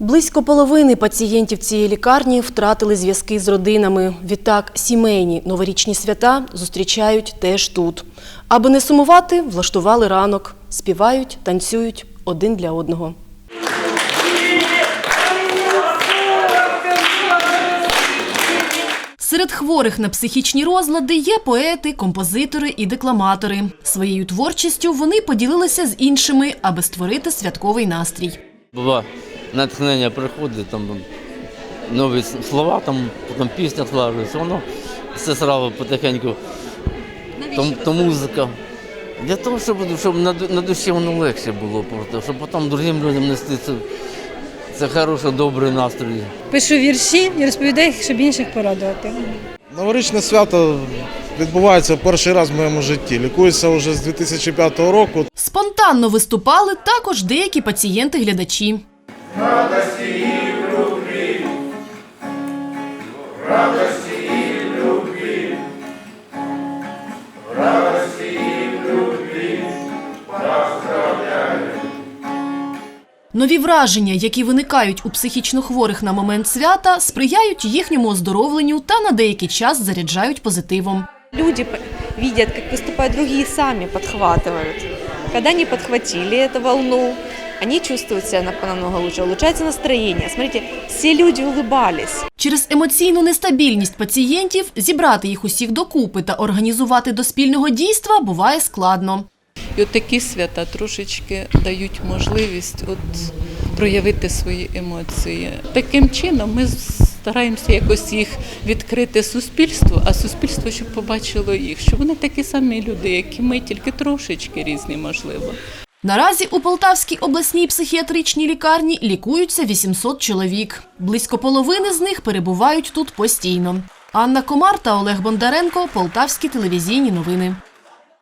Близько половини пацієнтів цієї лікарні втратили зв'язки з родинами. Відтак, сімейні новорічні свята зустрічають теж тут. Аби не сумувати, влаштували ранок. Співають, танцюють один для одного. Серед хворих на психічні розлади є поети, композитори і декламатори. Своєю творчістю вони поділилися з іншими, аби створити святковий настрій. Бува, натхнення приходить, там нові слова, там, потім пісня складується, воно все сразу потихеньку. Там, то музика. Для того, щоб, щоб на, на душі воно легше було, просто, щоб потім другим людям нести це, це хороший, добрий настрій. Пишу вірші і розповідаю їх, щоб інших порадувати. Новорічне свято відбувається перший раз в моєму житті. Лікуюся вже з 2005 року. Спонтанно виступали також деякі пацієнти-глядачі Нові враження, які виникають у психічно хворих на момент свята, сприяють їхньому оздоровленню та на деякий час заряджають позитивом. Люди п- видят, как выступают другие, сами подхватывают. Когда они подхватили эту волну, они чувствуют себя на- намного лучше, улучшается настроение. Смотрите, все люди улыбались. Через емоційну нестабільність пацієнтів зібрати їх усіх докупи та організувати до спільного дійства буває складно. І от такі свята трошечки дають можливість от проявити свої емоції. Таким чином ми стараємося якось їх відкрити суспільству, а суспільство щоб побачило їх, що вони такі самі люди, як і ми, тільки трошечки різні, можливо. Наразі у Полтавській обласній психіатричній лікарні лікуються 800 чоловік. Близько половини з них перебувають тут постійно. Анна Комар та Олег Бондаренко – Полтавські телевізійні новини.